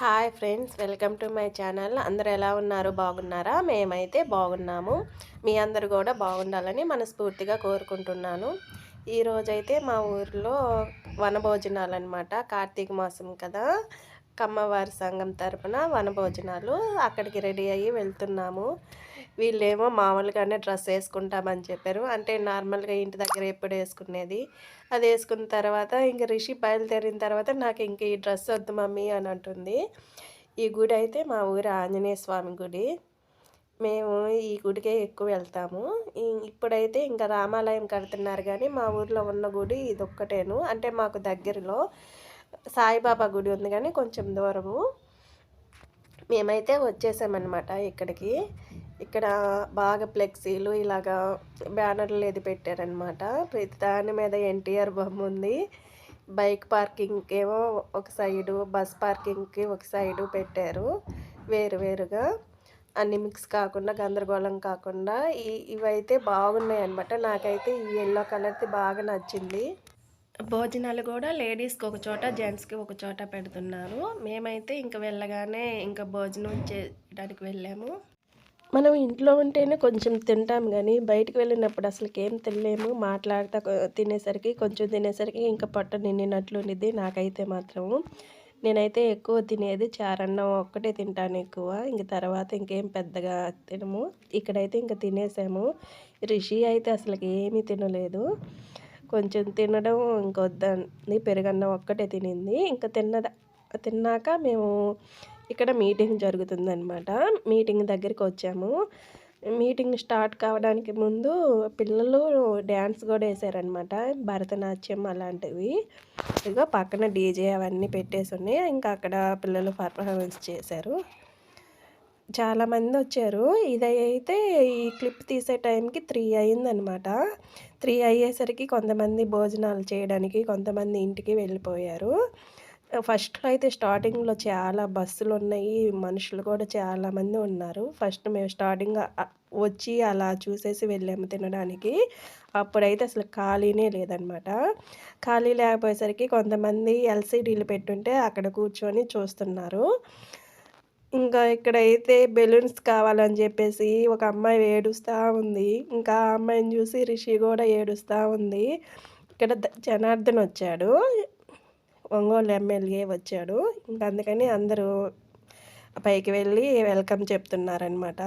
Hi friends welcome to my channel. అందరు ఎలా ఉన్నారు? బాగున్నారా? మేమైతే బాగున్నాము. మీ అందరు కూడా బాగుండాలని మనస్ఫూర్తిగా కోరుకుంటున్నాను. ఈరోజైతే మా ఊర్లో వనభోజనాలు అనమాట కార్తీక మాసం కదా. కమ్మవారి సంఘం తరపున వనభోజనాలు అక్కడికి రెడీ అయ్యి వెళ్తున్నాము. వీళ్ళేమో మామూలుగానే డ్రెస్ వేసుకుంటామని చెప్పారు. అంటే నార్మల్గా ఇంటి దగ్గర ఎప్పుడు వేసుకునేది? అది వేసుకున్న తర్వాత ఇంక రిషి బయలుదేరిన తర్వాత నాకు ఇంక ఈ డ్రెస్ వద్దు మమ్మీ అని అంటుంది. ఈ గుడి అయితే మా ఊరి ఆంజనేయ స్వామి గుడి. మేము ఈ గుడికే ఎక్కువ వెళ్తాము. ఇప్పుడైతే ఇంకా రామాలయం కడుతున్నారు కానీ మా ఊర్లో ఉన్న గుడి ఇది ఒక్కటేను అంటే మాకు దగ్గరలో సాయిబాబా గుడి ఉంది కానీ కొంచెం దూరము. మేమైతే వచ్చేసామన్నమాట ఇక్కడికి. ఇక్కడ బాగా ఫ్లెక్సీలు ఇలాగా బ్యానర్లు ఏది పెట్టారనమాట ప్రతి దాని మీద ఎన్టీఆర్ బొమ్మ ఉంది. బైక్ పార్కింగ్కి ఏమో ఒక సైడు బస్ పార్కింగ్కి ఒక సైడు పెట్టారు వేరు వేరుగా. అన్ని మిక్స్ కాకుండా గందరగోళం కాకుండా ఈ ఇవైతే బాగున్నాయి అనమాట నాకైతే ఈ ఎల్లో కలర్ది బాగా నచ్చింది. భోజనాలు కూడా లేడీస్కి ఒక చోట జెంట్స్కి ఒక చోట పెడుతున్నారు. మేమైతే ఇంకా వెళ్ళగానే ఇంకా భోజనం చేయడానికి వెళ్ళాము. మనం ఇంట్లో ఉంటేనే కొంచెం తింటాం కానీ బయటకు వెళ్ళినప్పుడు అసలు ఏం తినలేము. మాట్లాడతా తినేసరికి కొంచెం తినేసరికి ఇంకా పొట్ట నిండినట్లు ఉండిద్ది నాకైతే మాత్రము. నేనైతే ఎక్కువ తినేది చారన్నం ఒక్కటే తింటాను ఎక్కువ. ఇంక తర్వాత ఇంకేం పెద్దగా తినము. ఇక్కడైతే ఇంకా తినేసాము. రిషి అయితే అసలు ఏమీ తినలేదు. కొంచెం తినడం ఇంకొద్దని. పెరుగన్నం ఒక్కటే తినింది. ఇంకా తిన్నదా తిన్నాక మేము ఇక్కడ మీటింగ్ జరుగుతుందనమాట మీటింగ్ దగ్గరికి వచ్చాము. మీటింగ్ స్టార్ట్ కావడానికి ముందు పిల్లలు డ్యాన్స్ కూడా వేసారనమాట భరతనాట్యం అలాంటివి. ఇక పక్కన డీజే అవన్నీ పెట్టేసి ఉన్నాయి. ఇంకా అక్కడ పిల్లలు పర్ఫార్మెన్స్ చేశారు. చాలామంది వచ్చారు. ఇదైతే ఈ క్లిప్ తీసే టైంకి త్రీ అయిందనమాట త్రీ అయ్యేసరికి కొంతమంది భోజనాలు చేయడానికి కొంతమంది ఇంటికి వెళ్ళిపోయారు. ఫస్ట్లో అయితే స్టార్టింగ్లో చాలా బస్సులు ఉన్నాయి మనుషులు కూడా చాలామంది ఉన్నారు. ఫస్ట్ మేము స్టార్టింగ్ వచ్చి అలా చూసేసి వెళ్ళాము తినడానికి. అప్పుడైతే అసలు ఖాళీనే లేదనమాట. ఖాళీ లేకపోయేసరికి కొంతమంది ఎల్సీడీలు పెట్టుంటే అక్కడ కూర్చొని చూస్తున్నారు. ఇంకా ఇక్కడైతే బెలూన్స్ కావాలని చెప్పేసి ఒక అమ్మాయి ఏడుస్తూ ఉంది. ఇంకా ఆ అమ్మాయిని చూసి రిషి కూడా ఏడుస్తూ ఉంది. ఇక్కడ జనార్దన్ వచ్చాడు ఒంగోలు ఎమ్మెల్యే వచ్చాడు. ఇంకా అందుకని అందరూ పైకి వెళ్ళి వెల్కమ్ చెప్తున్నారనమాట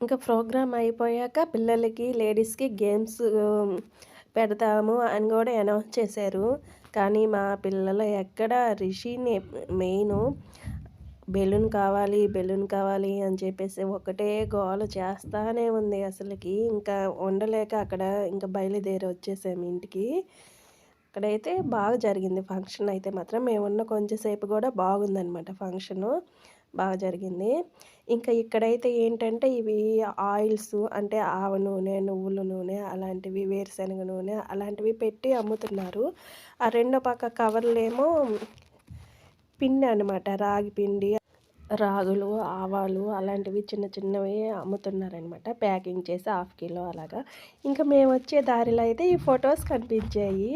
ఇంకా ప్రోగ్రామ్ అయిపోయాక పిల్లలకి లేడీస్కి గేమ్స్ పెడతాము అని కూడా అనౌన్స్ చేశారు. కానీ మా పిల్లలు ఎక్కడ రిషిని మెయిన్ బెలూన్ కావాలి బెలూన్ కావాలి అని చెప్పేసి ఒకటే గోల చేస్తానే ఉంది అసలుకి. ఇంకా ఉండలేక అక్కడ ఇంకా బయలుదేరి వచ్చేసాము ఇంటికి. అక్కడైతే బాగా జరిగింది ఫంక్షన్ అయితే మాత్రం. మేమున్న కొంచెంసేపు కూడా బాగుందనమాట ఫంక్షను. బాగా జరిగింది. ఇంకా ఇక్కడైతే ఏంటంటే ఇవి ఆయిల్స్ అంటే ఆవ నూనె నువ్వుల నూనె అలాంటివి వేరుశనగ నూనె అలాంటివి పెట్టి అమ్ముతున్నారు. ఆ రెండో పక్క కవర్లేమో పిండి అనమాట రాగి పిండి రాగులు ఆవాలు అలాంటివి చిన్న చిన్నవి అమ్ముతున్నారనమాట ప్యాకింగ్ చేసి హాఫ్ కిలో అలాగా. ఇంకా మేము వచ్చే దారిలో అయితే ఈ ఫొటోస్ కనిపించాయి.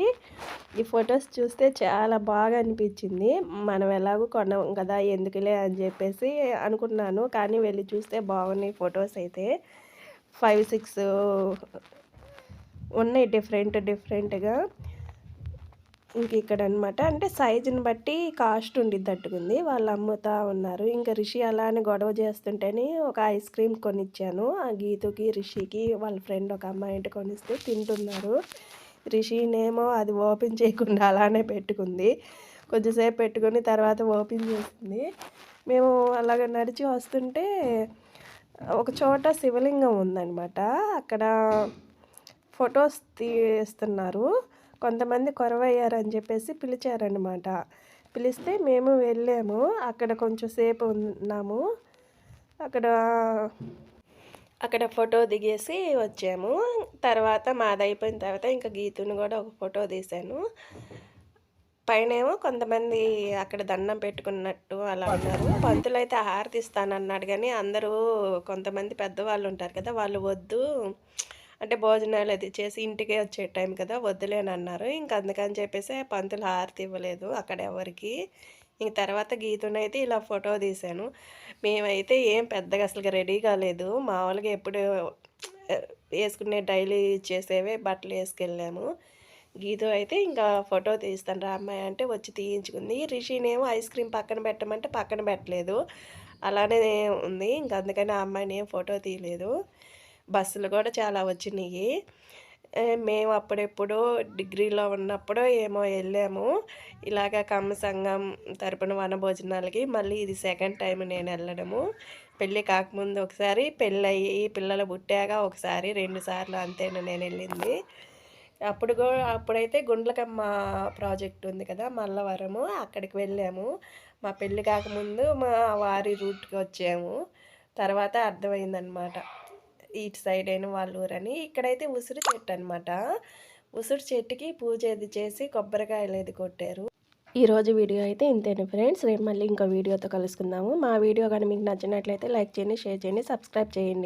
ఈ ఫొటోస్ చూస్తే చాలా బాగా అనిపించింది. మనం ఎలాగో కొన్నాం కదా ఎందుకులే అని చెప్పేసి అనుకున్నాను. కానీ వెళ్ళి చూస్తే బాగున్నాయి ఫొటోస్ అయితే. ఫైవ్ సిక్స్ ఉన్నాయి డిఫరెంట్ డిఫరెంట్గా. ఇంక ఇక్కడ అనమాట అంటే సైజుని బట్టి కాస్ట్ ఉండిద్దట్టుకుంది. వాళ్ళు అమ్ముతా ఉన్నారు. ఇంకా రిషి అలా అని గొడవ చేస్తుంటేనే ఒక ఐస్ క్రీమ్ కొనిచ్చాను. ఆ గీతుకి రిషికి వాళ్ళ ఫ్రెండ్ ఒక అమ్మాయి ఇంటి కొనిస్తే తింటున్నారు. రిషినేమో అది ఓపెన్ చేయకుండా అలానే పెట్టుకుంది. కొద్దిసేపు పెట్టుకుని తర్వాత ఓపెన్ చేసింది మేము అలాగ నడిచి వస్తుంటే ఒక చోట శివలింగం ఉందన్నమాట అక్కడ ఫొటోస్ తీస్తున్నారు. కొంతమంది కొరవయ్యారని చెప్పేసి పిలిచారనమాట పిలిస్తే మేము వెళ్ళాము. అక్కడ కొంచెం సేపు ఉన్నాము. అక్కడ అక్కడ ఫోటో దిగేసి వచ్చాము. తర్వాత మాది అయిపోయిన తర్వాత ఇంకా గీతుని కూడా ఒక ఫోటో తీశాను. పైనేమో కొంతమంది అక్కడ దండం పెట్టుకున్నట్టు అలా ఉన్నారు పంతులు అయితే హారతి ఇస్తానన్నాడు కానీ అందరూ కొంతమంది పెద్దవాళ్ళు ఉంటారు కదా వాళ్ళు వద్దు. అంటే భోజనాలు అది చేసి ఇంటికే వచ్చే టైం కదా వద్దులేని అన్నారు. ఇంక అందుకని చెప్పేసి పంతులు హారతి ఇవ్వలేదు అక్కడ ఎవరికి. ఇంక తర్వాత గీతునైతే ఇలా ఫోటో తీశాను. మేమైతే ఏం పెద్దగా అసలు రెడీ కాలేదు. మామూలుగా ఎప్పుడు వేసుకునే డైలీ చేసేవే బట్టలు వేసుకెళ్ళాము. గీతు అయితే ఇంకా ఫోటో తీస్తాను రా అమ్మాయి అంటే వచ్చి తీయించుకుంది. రిషినేమో ఐస్ క్రీమ్ పక్కన పెట్టమంటే పక్కన పెట్టలేదు. అలానే ఉంది. ఇంకా అందుకని ఆ అమ్మాయిని ఏం ఫోటో తీయలేదు. బస్సులు కూడా చాలా వచ్చినాయి. మేము అప్పుడెప్పుడు డిగ్రీలో ఉన్నప్పుడు ఏమో వెళ్ళాము. ఇలాగ కమ్మ సంఘం తరపున వనభోజనాలకి మళ్ళీ ఇది సెకండ్ టైం నేను వెళ్ళడము. పెళ్ళి కాకముందు ఒకసారి పెళ్ళయ్యి పిల్లలు పుట్టాక ఒకసారి రెండు సార్లు అంతేనా నేను వెళ్ళింది. అప్పుడు కూడా అప్పుడైతే గుండ్లకమ్మ ప్రాజెక్ట్ ఉంది కదా మల్లవరము అక్కడికి వెళ్ళాము. మా పెళ్ళి కాకముందు మా వారి రూట్కి వచ్చాము. తర్వాత అర్థమైందనమాట. ఇటు సైడ్ అయిన వాళ్ళ ఊరని. ఇక్కడైతే ఉసిరి చెట్టు అనమాట ఉసిరి చెట్టుకి పూజ ఇది చేసి కొబ్బరికాయలు ఇది కొట్టారు. ఈరోజు వీడియో అయితే ఇంతేనే ఫ్రెండ్స్. రేపు మళ్ళీ ఇంకో వీడియోతో కలుసుకుందాము. మా వీడియో కానీ మీకు నచ్చినట్లయితే లైక్ చేయండి షేర్ చేయండి సబ్స్క్రైబ్ చేయండి.